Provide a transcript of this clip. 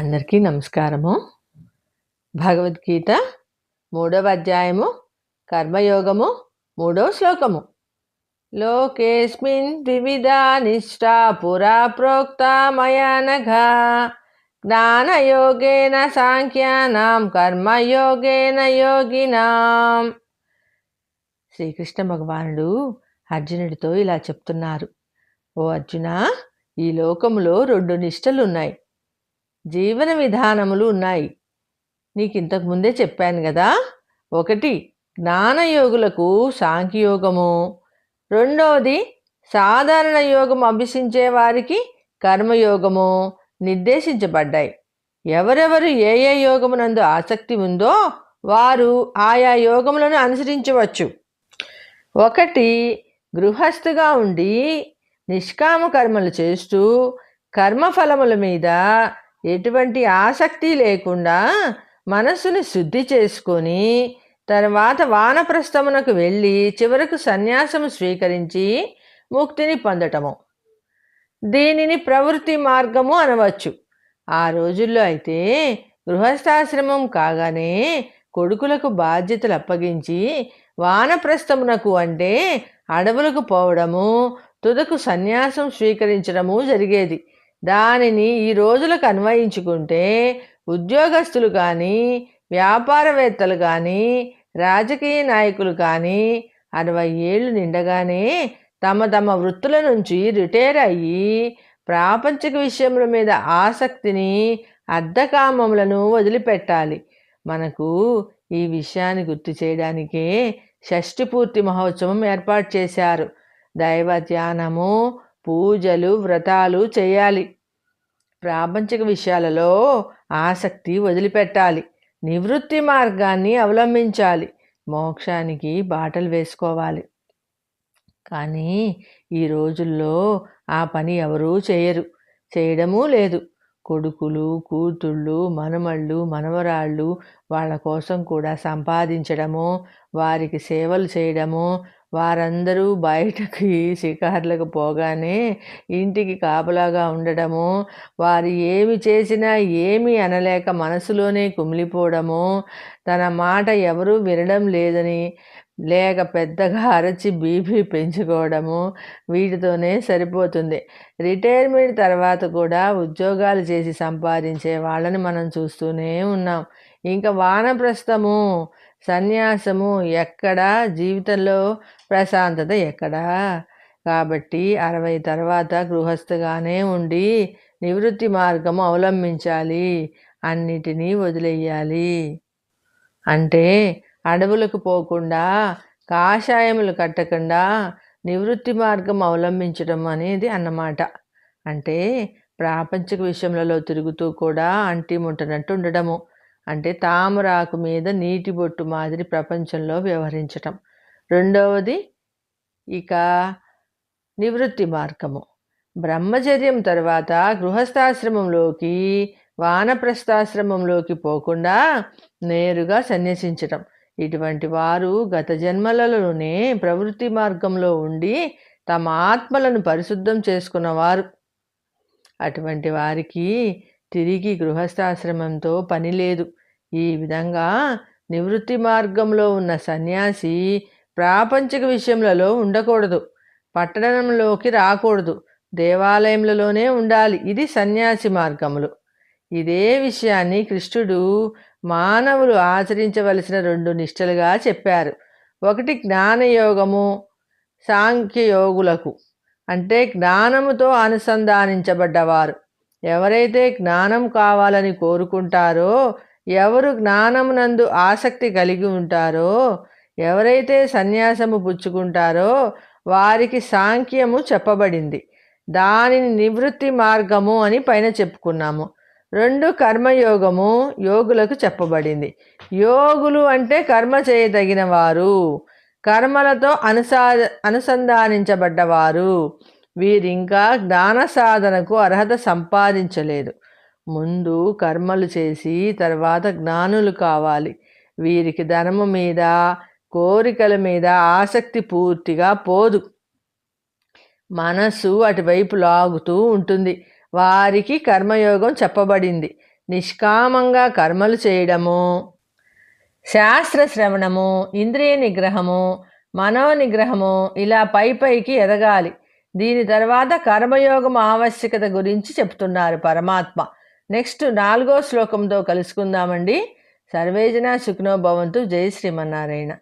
అందరికీ నమస్కారము. భగవద్గీత మూడవ అధ్యాయము కర్మయోగము మూడవ శ్లోకము. లోకేస్మిన్ ద్వివిధా నిష్ఠా పురా ప్రోక్త మయా జ్ఞానయోగేన సాంఖ్యానాం కర్మయోగేన యోగినాం. శ్రీకృష్ణ భగవానుడు అర్జునుడితో ఇలా చెప్తున్నారు. ఓ అర్జున ఈ లోకములో రెండు నిష్టలు ఉన్నాయి జీవన విధానములు ఉన్నాయి. నీకు ఇంతకు ముందే చెప్పాను కదా? ఒకటి జ్ఞానయోగులకు సాంఖ్యయోగము. రెండవది సాధారణ యోగం అభ్యసించే వారికి కర్మయోగము నిర్దేశించబడ్డాయి. ఎవరెవరు ఏ ఏ యోగమునందు ఆసక్తి ఉందో వారు ఆయా యోగములను అనుసరించవచ్చు. ఒకటి గృహస్థుగా ఉండి నిష్కామ కర్మలు చేస్తూ కర్మఫలముల మీద ఎటువంటి ఆసక్తి లేకుండా మనస్సుని శుద్ధి చేసుకొని తర్వాత వానప్రస్థమునకు వెళ్ళి చివరకు సన్యాసము స్వీకరించి ముక్తిని పొందటము. దీనిని ప్రవృత్తి మార్గము అనవచ్చు. ఆ రోజుల్లో అయితే గృహస్థాశ్రమం కాగానే కొడుకులకు బాధ్యతలు అప్పగించి వానప్రస్థమునకు అంటే అడవులకు పోవడము తుదకు సన్యాసం స్వీకరించడము జరిగేది. దానిని ఈ రోజులకు అన్వయించుకుంటే ఉద్యోగస్తులు కానీ వ్యాపారవేత్తలు కానీ రాజకీయ నాయకులు కానీ అరవై ఏళ్ళు నిండగానే తమ తమ వృత్తుల నుంచి రిటైర్ అయ్యి ప్రాపంచిక విషయముల మీద ఆసక్తిని అర్ధకామములను వదిలిపెట్టాలి. మనకు ఈ విషయాన్ని గుర్తు చేయడానికే షష్ఠి పూర్తి మహోత్సవం ఏర్పాటు చేశారు. దైవ ధ్యానము పూజలు వ్రతాలు చేయాలి. ప్రాపంచిక విషయాలలో ఆసక్తి వదిలిపెట్టాలి. నివృత్తి మార్గాన్ని అవలంబించాలి. మోక్షానికి బాటలు వేసుకోవాలి. కానీ ఈ రోజుల్లో ఆ పని ఎవరూ చేయరు. చేయడమూ లేదు. కొడుకులు కూతుళ్ళు మనమళ్ళు మనవరాళ్ళు వాళ్ళ కోసం కూడా సంపాదించడము వారికి సేవలు చేయడము వారందరూ బయటకి షికార్లకు పోగానే ఇంటికి కాపలాగా ఉండడము వారు ఏమి చేసినా ఏమి అనలేక మనసులోనే కుమిలిపోవడము తన మాట ఎవరూ వినడం లేదని లేక పెద్దగా అరచి బీపీ పెంచుకోవడము వీటితోనే సరిపోతుంది. రిటైర్మెంట్ తర్వాత కూడా ఉద్యోగాలు చేసి సంపాదించే వాళ్ళని మనం చూస్తూనే ఉన్నాం. ఇంకా వానప్రస్థము సన్యాసము ఎక్కడా? జీవితంలో ప్రశాంతత ఎక్కడా? కాబట్టి అరవై తర్వాత గృహస్థగానే ఉండి నివృత్తి మార్గము అవలంబించాలి. అన్నిటినీ వదిలేయాలి. అంటే అడవులకు పోకుండా కాషాయములు కట్టకుండా నివృత్తి మార్గం అవలంబించడం అనేది అన్నమాట. అంటే ప్రాపంచిక విషయములలో తిరుగుతూ కూడా అంటి ముట్టనట్టు ఉండడము. అంటే తామరాకు మీద నీటి బొట్టు మాదిరి ప్రపంచంలో వ్యవహరించటం. రెండవది ఇక నివృత్తి మార్గము. బ్రహ్మచర్యం తర్వాత గృహస్థాశ్రమంలోకి వానప్రస్థాశ్రమంలోకి పోకుండా నేరుగా సన్యసించటం. ఇటువంటి వారు గత జన్మలలోనే ప్రవృత్తి మార్గంలో ఉండి తమ ఆత్మలను పరిశుద్ధం చేసుకున్నవారు అటువంటి వారికి తిరిగి గృహస్థాశ్రమంతో పని లేదు. ఈ విధంగా నివృత్తి మార్గంలో ఉన్న సన్యాసి ప్రాపంచిక విషయములలో ఉండకూడదు. పట్టణంలోకి రాకూడదు. దేవాలయములలోనే ఉండాలి. ఇది సన్యాసి మార్గములు. ఇదే విషయాన్ని కృష్ణుడు మానవులు ఆచరించవలసిన రెండు నిష్టలుగా చెప్పారు. ఒకటి జ్ఞానయోగము సాంఖ్యయోగులకు అంటే జ్ఞానముతో అనుసంధానించబడ్డవారు. ఎవరైతే జ్ఞానం కావాలని కోరుకుంటారో ఎవరు జ్ఞానమునందు ఆసక్తి కలిగి ఉంటారో ఎవరైతే సన్యాసము పుచ్చుకుంటారో వారికి సాంఖ్యము చెప్పబడింది. దానిని నివృత్తి మార్గము అని పైన చెప్పుకున్నాము. రెండు కర్మయోగము యోగులకు చెప్పబడింది. యోగులు అంటే కర్మ చేయదగిన వారు కర్మలతో అనుసా అనుసంధానించబడ్డవారు. వీరింకా జ్ఞాన సాధనకు అర్హత సంపాదించలేదు. ముందు కర్మలు చేసి తర్వాత జ్ఞానులు కావాలి. వీరికి ధనము మీద కోరికల మీద ఆసక్తి పూర్తిగా పోదు. మనస్సు అటువైపు లాగుతూ ఉంటుంది. వారికి కర్మయోగం చెప్పబడింది. నిష్కామంగా కర్మలు చేయడము శాస్త్ర శ్రవణము ఇంద్రియ నిగ్రహము మనో నిగ్రహము ఇలా పై పైకి ఎదగాలి. దీని తర్వాత కర్మయోగం ఆవశ్యకత గురించి చెప్తున్నారు పరమాత్మ. నెక్స్ట్ నాలుగో శ్లోకంతో కలుసుకుందామండి. సర్వేజన సుఖనో భవంతు. జై శ్రీమన్నారాయణ.